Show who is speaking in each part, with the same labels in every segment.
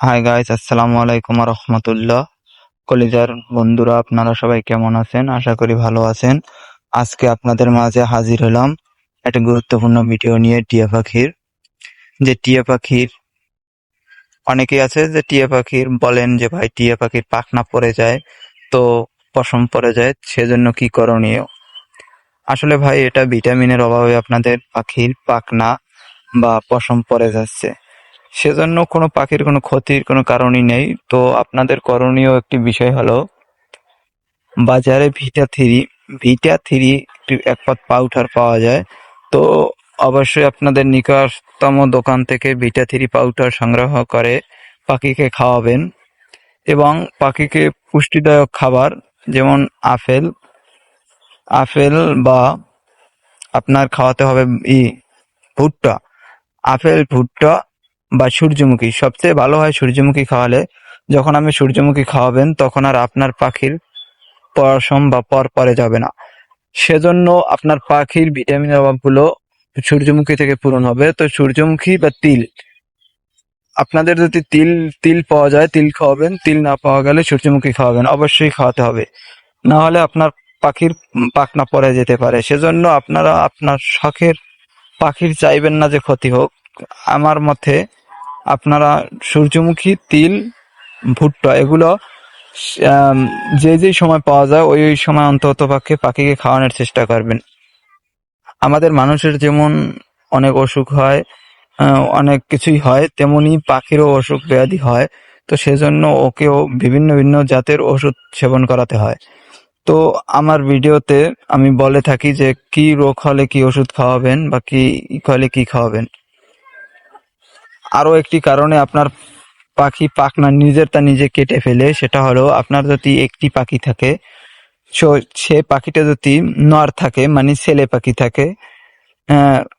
Speaker 1: Hi guys আসসালামু আলাইকুম রহমতুল্লাহ কলিজার বন্ধুরা, আপনারা সবাই কেমন আছেন? আশা করি ভালো আছেন। আজকে আপনাদের মাঝে হাজির হলাম একটা গুরুত্বপূর্ণ ভিডিও নিয়ে, টিয়া পাখির। যে টিয়া পাখির, অনেকেই আছে যে টিয়া পাখির বলেন যে, ভাই, টিয়া পাখির পাখনা পড়ে যায়, তো পশম পড়ে যায়, সেজন্য কি করণীয়? আসলে ভাই, এটা ভিটামিনের অভাবে আপনাদের পাখির পাখনা বা পশম পড়ে যাচ্ছে। সেজন্য কোনো পাখির কোনো ক্ষতির কোনো কারণই নেই। তো আপনাদের করণীয় একটি বিষয় হলো, বাজারে ভিটা থ্রি ভিটা থ্রি এক পাত পাউডার পাওয়া যায়। তো অবশ্যই আপনাদের নিকটতম দোকান থেকে ভিটা থ্রি পাউডার সংগ্রহ করে পাখিকে খাওয়াবেন এবং পাখিকে পুষ্টিদায়ক খাবার যেমন আপেল আপেল বা আপনার খাওয়াতে হবে ই ভুট্টা, আপেল, ভুট্টা বা সূর্যমুখী, সবচেয়ে ভালো হয় সূর্যমুখী খাওয়ালে যখন আপনি সূর্যমুখী খাওয়াবেন তখন আর আপনার পাখির পশম বা পর পরে যাবে না। সেজন্য আপনার পাখির ভিটামিনের অভাবগুলো সূর্যমুখী থেকে পূরণ হবে। তো সূর্যমুখী বা তিল, আপনাদের যদি তিল তিল পাওয়া যায়, তিল খাওয়াবেন, তিল না পাওয়া গেলে সূর্যমুখী খাওয়াবেন, অবশ্যই খাওয়াতে হবে। না হলে আপনার পাখির পাখনা পরে যেতে পারে। সেজন্য আপনারা আপনার শখের পাখির চাইবেন না যে ক্ষতি হোক। আমার মতে আপনারা সূর্যমুখী, তিল, ভুট্টা, এগুলো যে যে সময় পাওয়া যায়, ওই ওই সময় অন্তত পক্ষে পাখিকে খাওয়ানোর চেষ্টা করবেন। আমাদের মানুষের যেমন অনেক অসুখ হয় অনেক কিছুই হয়, তেমনি পাখিরও অসুখ ব্যাধি হয়, তো সেজন্য ওকেও বিভিন্ন বিভিন্ন জাতের ওষুধ সেবন করাতে হয়। তো আমার ভিডিওতে আমি বলে থাকি যে, কি রোগ হলে কি ওষুধ খাওয়াবেন বা কি হলে কি খাওয়াবেন? আরও একটি কারণে আপনার পাখি পাখনা নিজের তা নিজে কেটে ফেলে, সেটা হলো আপনার যদি একটি পাখি থাকে, সো- পাখিটা যদি নর থাকে মানে ছেলে পাখি থাকে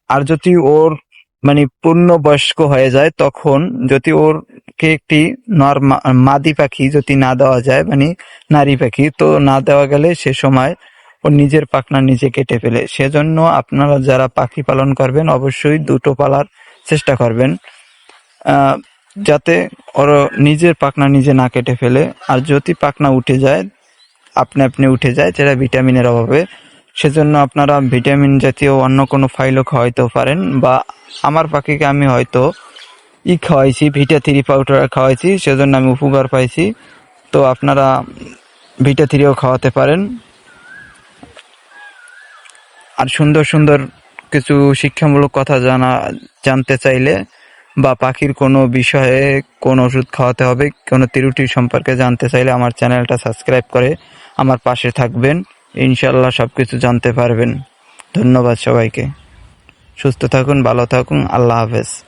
Speaker 1: আর যদি ওর মানে পূর্ণ বয়স্ক হয়ে যায়, তখন যদি ওর কে একটি নর মাদি পাখি যদি না দেওয়া যায় মানে নারী পাখি, তো না দেওয়া গেলে সে সময় ও নিজের পাখনা নিজে কেটে ফেলে। সেজন্য আপনারা যারা পাখি পালন করবেন, অবশ্যই দুটো পালার চেষ্টা করবেন। যাতে ওর নিজের পাখনা নিজে না কেটে ফেলে। আর যদি পাখনা উঠে যায়, আপনি আপনি উঠে যায়, যেটা ভিটামিনের অভাবে। সেজন্য আপনারা ভিটামিন জাতীয় অন্য কোনো ফাইলও খাওয়াইতেও পারেন। বা আমার পাখিকে আমি হয়তো ই খাওয়াইছি, ভিটা থ্রি পাউডার খাওয়াইছি, সেজন্য আমি উপকার পাইছি। তো আপনারা ভিটা থ্রিও খাওয়াতে পারেন। আর সুন্দর সুন্দর কিছু শিক্ষামূলক কথা জানা, জানতে চাইলে বা পাখির কোনো বিষয়ে কোন ওষুধ খাওয়াতে হবে, কোনো ত্রুটি সম্পর্কে জানতে চাইলে আমার চ্যানেলটা সাবস্ক্রাইব করে আমার পাশে থাকবেন। ইনশাল্লাহ সব কিছু জানতে পারবেন। ধন্যবাদ সবাইকে। সুস্থ থাকুন, ভালো থাকুন, আল্লাহ হাফেজ।